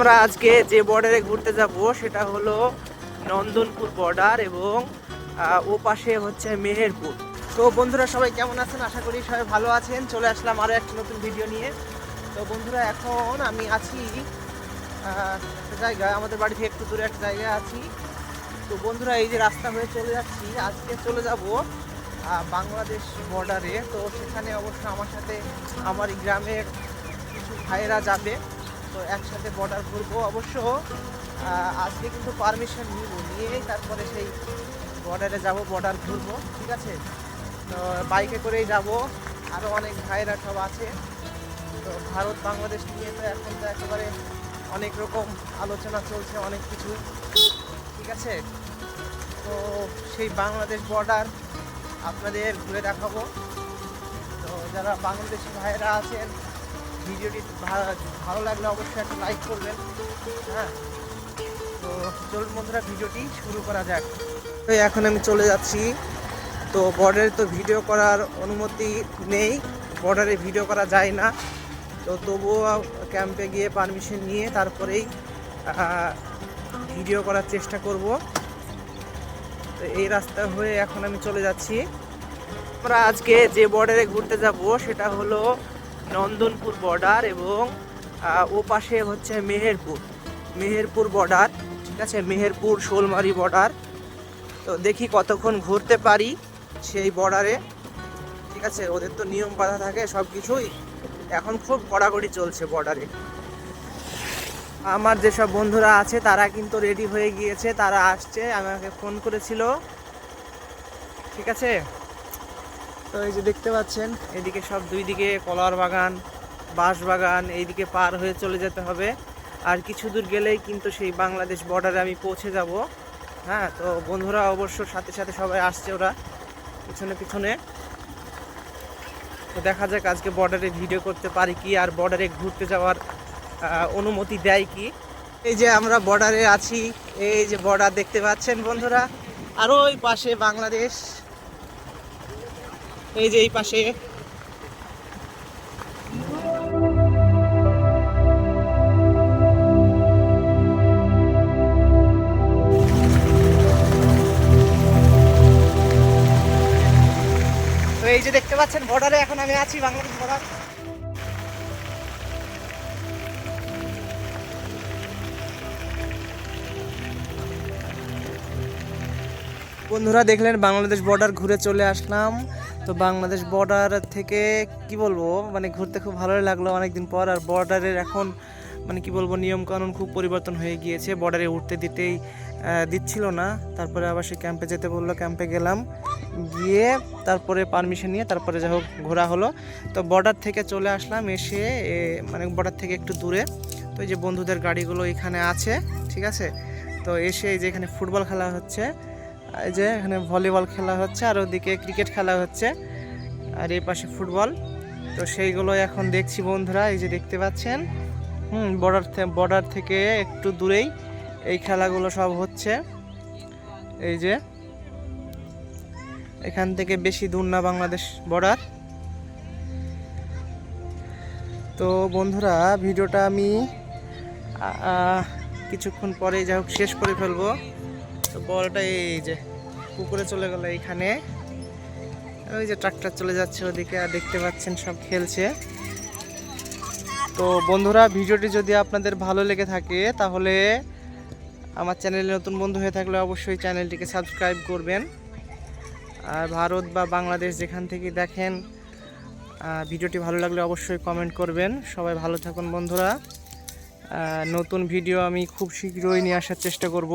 আমরা আজকে যে বর্ডারে ঘুরতে যাব সেটা হলো নন্দনপুর বর্ডার এবং ও পাশে হচ্ছে মেহেরপুর। তো বন্ধুরা সবাই কেমন আছেন? আশা করি সবাই ভালো আছেন। চলে আসলাম আরও একটা নতুন ভিডিও নিয়ে। তো বন্ধুরা এখন আমি আছি একটা জায়গায় আমাদের বাড়ি থেকে একটু দূরে একটা জায়গায় আছি। তো বন্ধুরা এই যে রাস্তা হয়ে চলে যাচ্ছি। আজকে চলে যাব বাংলাদেশ বর্ডারে তো সেখানে অবশ্য আমার সাথে আমার গ্রামের কিছু ভাইয়েরা যাবে। একসাথে বর্ডার ঘুরবো অবশ্য। আজকে কিন্তু পারমিশন নিব নিয়েই তারপরে সেই বর্ডারে যাব বর্ডার ঘুরবো, ঠিক আছে? তো বাইকে করেই যাব। আরও অনেক ভাইয়েরা সব আছে। তো ভারত, বাংলাদেশ নিয়ে তো এখন তো একেবারে অনেক রকম আলোচনা চলছে, অনেক কিছু, ঠিক আছে? তো সেই বাংলাদেশ বর্ডার আপনাদের ঘুরে দেখাবো। তো যারা বাংলাদেশি ভাইয়েরা আছেন ভিডিওটি ভালো লাগলে অবশ্যই একটা লাইক করবেন। হ্যাঁ? তো চলুন বন্ধুরা, ভিডিওটি শুরু করা যাক। তো এখন আমি চলে যাচ্ছি। তো বর্ডারে তো ভিডিও করার অনুমতি নেই। বর্ডারে ভিডিও করা যায় না। তো তবুও ক্যাম্পে গিয়ে পারমিশন নিয়ে তারপরেই ভিডিও করার চেষ্টা করব। তো এই রাস্তা হয়ে এখন আমি চলে যাচ্ছি। আমরা আজকে যে বর্ডারে ঘুরতে যাব, সেটা হলো নন্দনপুর বর্ডার এবং ও পাশে হচ্ছে মেহেরপুর। মেহেরপুর বর্ডার, ঠিক আছে? মেহেরপুর শোলমারি বর্ডার। তো দেখি কতক্ষণ ঘুরতে পারি সেই বর্ডারে। ঠিক আছে? ওদের তো নিয়ম বাধা থাকে সব কিছুই এখন খুব কড়াকড়ি চলছে বর্ডারে। আমার যেসব বন্ধুরা আছে, তারা কিন্তু রেডি হয়ে গিয়েছে, তারা আসছে, আমাকে ফোন করেছিল। ঠিক আছে? তো এই যে দেখতে পাচ্ছেন, এদিকে সব দুই দিকে কলার বাগান, বাঁশ বাগান, এইদিকে পার হয়ে চলে যেতে হবে। আর কিছু দূর গেলেই কিন্তু সেই বাংলাদেশ বর্ডারে আমি পৌঁছে যাব। হ্যাঁ তো বন্ধুরা অবশ্য সাথে সাথে সবাই আসছে ওরা, পিছনে পিছনে। তো দেখা যাক আজকে বর্ডারে ভিডিও করতে পারি কি আর বর্ডারে ঘুরতে যাওয়ার অনুমতি দেয় কি। এই যে আমরা বর্ডারে আছি, এই যে বর্ডার দেখতে পাচ্ছেন বন্ধুরা। আর ওই পাশে বাংলাদেশ। এই যে এই পাশে। এই যে দেখতে পাচ্ছেন বর্ডারে এখন আমি আছি বাংলাদেশ বর্ডার বন্ধুরা দেখলেন বাংলাদেশ বর্ডার ঘুরে চলে আসলাম। তো বাংলাদেশ বর্ডার থেকে কি বলব মানে ঘুরতে খুব ভালোই লাগল অনেকদিন পর। আর বর্ডারের এখন মানে কি বলব নিয়ম কানুন খুব পরিবর্তন হয়ে গিয়েছে। বর্ডারে উঠতে দিতেই দিচ্ছিল না। তারপরে আবার সে ক্যাম্পে যেতে বলল ক্যাম্পে গেলাম। গিয়ে তারপরে পারমিশন নিয়ে তারপরে যা হোক, ঘোরা হলো। তো বর্ডার থেকে চলে আসলাম এসে মানে বর্ডার থেকে একটু দূরে। তো এই যে বন্ধুদের গাড়িগুলো এখানে আছে, ঠিক আছে? তো এসে এই যে এখানে ফুটবল খেলা হচ্ছে। এই যে এখানে ভলিবল খেলা হচ্ছে, আর ওদিকে ক্রিকেট খেলা হচ্ছে, আর এই পাশে ফুটবল। তো সেইগুলো এখন দেখছি বন্ধুরা, এই যে দেখতে পাচ্ছেন। হুম বর্ডার বর্ডার থেকে একটু দূরেই এই খেলাগুলো সব হচ্ছে। এই যে এখান থেকে বেশি দূর না বাংলাদেশ বর্ডার তো বন্ধুরা, ভিডিওটা আমি কিছুক্ষণ পরে যাই হোক, শেষ করে ফেলব। তো এই যে পুকুরে চলে গেল এইখানে ওই যে ট্রাক্টর চলে যাচ্ছে ওদিকে, আর দেখতে পাচ্ছেন সব খেলছে। তো বন্ধুরা, ভিডিওটি যদি আপনাদের ভালো লেগে থাকে, তাহলে আমার চ্যানেলে নতুন বন্ধু হয়ে থাকলে অবশ্যই চ্যানেলটিকে সাবস্ক্রাইব করবেন। আর ভারত বা বাংলাদেশ যেখান থেকে দেখেন ভিডিওটি ভালো লাগলে অবশ্যই কমেন্ট করবেন। সবাই ভালো থাকুন বন্ধুরা। নতুন ভিডিও আমি খুব শীঘ্রই নিয়ে আসার চেষ্টা করব।